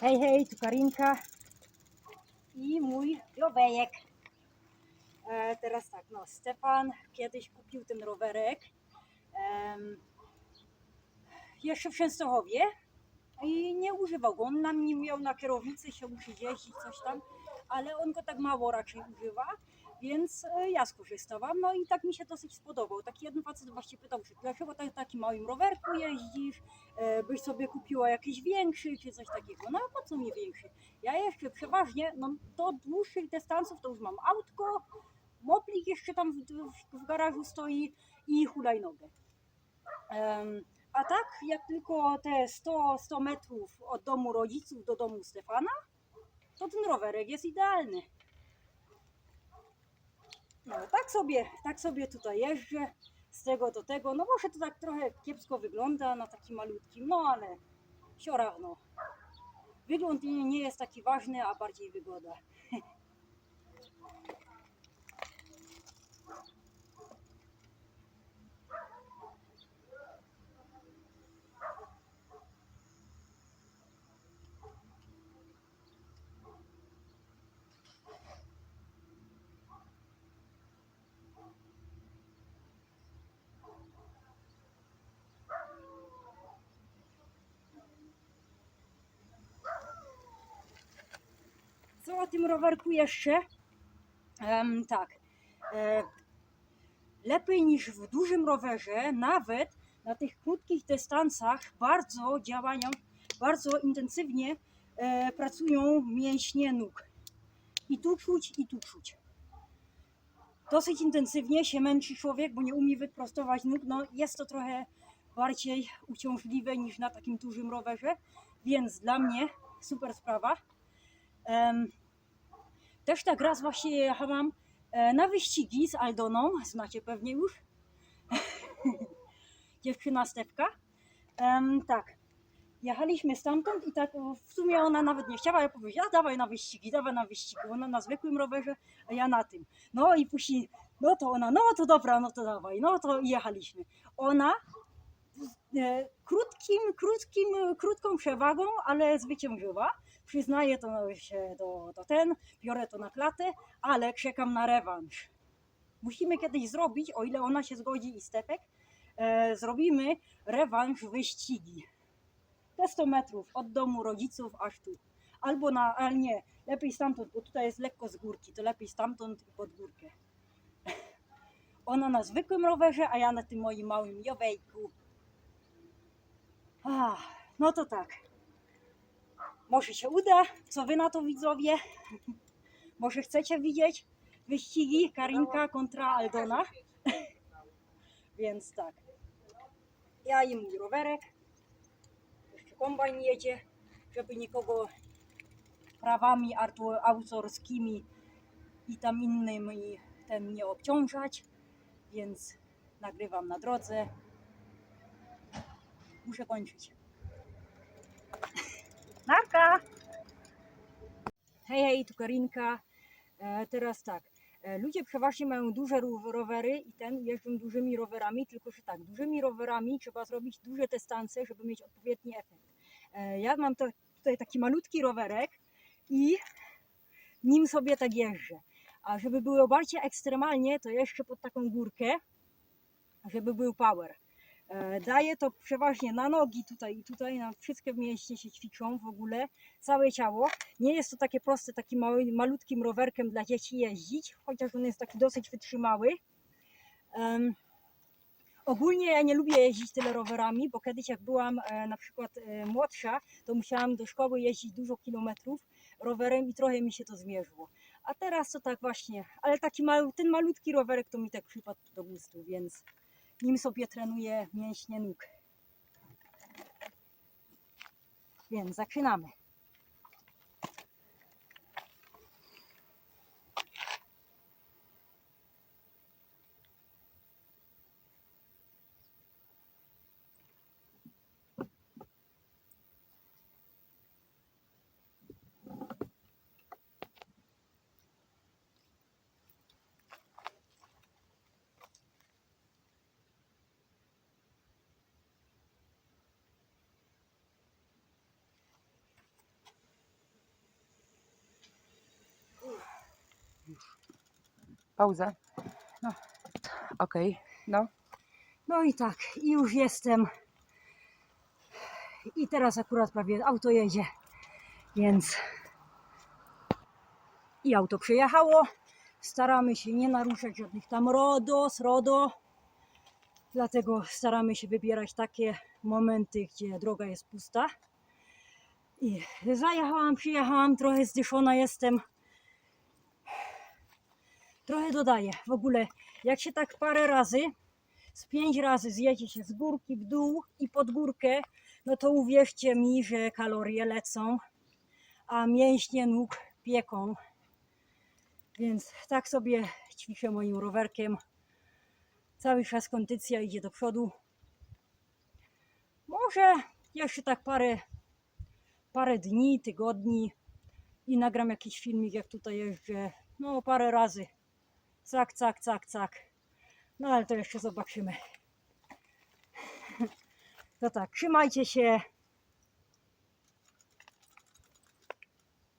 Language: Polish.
Hej, hej, tu Karinka i mój Jowejek. E, teraz tak, no, Stefan kiedyś kupił ten rowerek em, jeszcze w Częstochowie i nie używał go. On nam nie miał na kierownicy, się musi jeździć, coś tam, ale on go tak mało raczej używa, więc e, ja skorzystałam. No i tak mi się dosyć spodobał. Taki jeden facet właśnie pytał, że dlaczego tak, takim małym rowerku jeździsz, e, byś sobie kupiła jakiś większy czy coś takiego. No a po co mi większy? Ja jeszcze przeważnie, no do dłuższych dystansów to już mam autko, moplik jeszcze tam w, w, w garażu stoi i hulajnogę. Em, a tak, jak tylko te 100, 100 metrów od domu rodziców do domu Stefana, to ten rowerek jest idealny. No, tak sobie, tak sobie tutaj jeżdżę z tego do tego. No może to tak trochę kiepsko wygląda na takim malutkim, no ale siora, no. Wygląd nie jest taki ważny, a bardziej wygoda. o tym rowerku jeszcze? Em, tak. E, lepiej niż w dużym rowerze, nawet na tych krótkich dystansach bardzo działają, bardzo intensywnie e, pracują mięśnie nóg. I tu czuć, i tu czuć. Dosyć intensywnie się męczy człowiek, bo nie umie wyprostować nóg. No, jest to trochę bardziej uciążliwe niż na takim dużym rowerze, więc dla mnie super sprawa. Em, też tak raz właśnie jechałam e, na wyścigi z Aldoną, znacie pewnie już. Dziewczyna Stefka. Em, tak, jechaliśmy stamtąd i tak w sumie ona nawet nie chciała, ja powiedziała, dawaj na wyścigi, dawaj na wyścigi. Ona na zwykłym rowerze, a ja na tym. No i później, no to ona, no to dobra, no to dawaj, no to jechaliśmy. Ona e, krótkim, krótkim, krótką przewagą, ale zwyciężyła. Przyznaję to się do, do ten, biorę to na klatę, ale czekam na rewanż. Musimy kiedyś zrobić, o ile ona się zgodzi i Stefek, e, zrobimy rewanż wyścigi. Te 100 metrów od domu rodziców aż tu. Albo na, ale nie, lepiej stamtąd, bo tutaj jest lekko z górki, to lepiej stamtąd i pod górkę. Ona na zwykłym rowerze, a ja na tym moim małym jowejku. No to tak. Może się uda. Co wy na to widzowie? Może chcecie widzieć wyścigi Karinka kontra Aldona? Więc tak. Ja i mój rowerek. Jeszcze kombajn jedzie, żeby nikogo prawami autorskimi i tam innymi ten nie obciążać. Więc nagrywam na drodze. Muszę kończyć. Narka! Hej, hej, tu Karinka. E, teraz tak. E, ludzie przeważnie mają duże ro- rowery i ten jeżdżą dużymi rowerami, tylko że tak, dużymi rowerami trzeba zrobić duże dystanse, żeby mieć odpowiedni efekt. E, ja mam to, tutaj taki malutki rowerek i nim sobie tak jeżdżę. A żeby było bardziej ekstremalnie, to jeszcze pod taką górkę, żeby był power. E, Daję to przeważnie na nogi tutaj i tutaj, na wszystkie mięśnie się ćwiczą w ogóle, całe ciało. Nie jest to takie proste, takim mały, malutkim rowerkiem dla dzieci jeździć, chociaż on jest taki dosyć wytrzymały. Em, ogólnie ja nie lubię jeździć tyle rowerami, bo kiedyś jak byłam e, na przykład e, młodsza, to musiałam do szkoły jeździć dużo kilometrów rowerem i trochę mi się to zmierzyło. A teraz to tak właśnie, ale taki ten malutki rowerek to mi tak przypadł do gustu, więc nim sobie trenuję mięśnie nóg. Więc zaczynamy. Pauzę. No. Okej, no. No i tak, i już jestem. I teraz akurat prawie auto jedzie, więc i auto przyjechało. Staramy się nie naruszać żadnych tam RODO, RODO. Dlatego staramy się wybierać takie momenty, gdzie droga jest pusta. I zajechałam, przyjechałam, trochę zdyszona jestem. Trochę dodaję. W ogóle, jak się tak parę razy z pięć razy zjedzie się z górki w dół i pod górkę, no to uwierzcie mi, że kalorie lecą, a mięśnie nóg pieką. Więc tak sobie ćwiczę moim rowerkiem. Cały czas kondycja idzie do przodu. Może jeszcze tak parę, parę dni, tygodni i nagram jakiś filmik, jak tutaj jeżdżę. No parę razy. Cak, cak, cak, cak. No ale to jeszcze zobaczymy. To tak, trzymajcie się.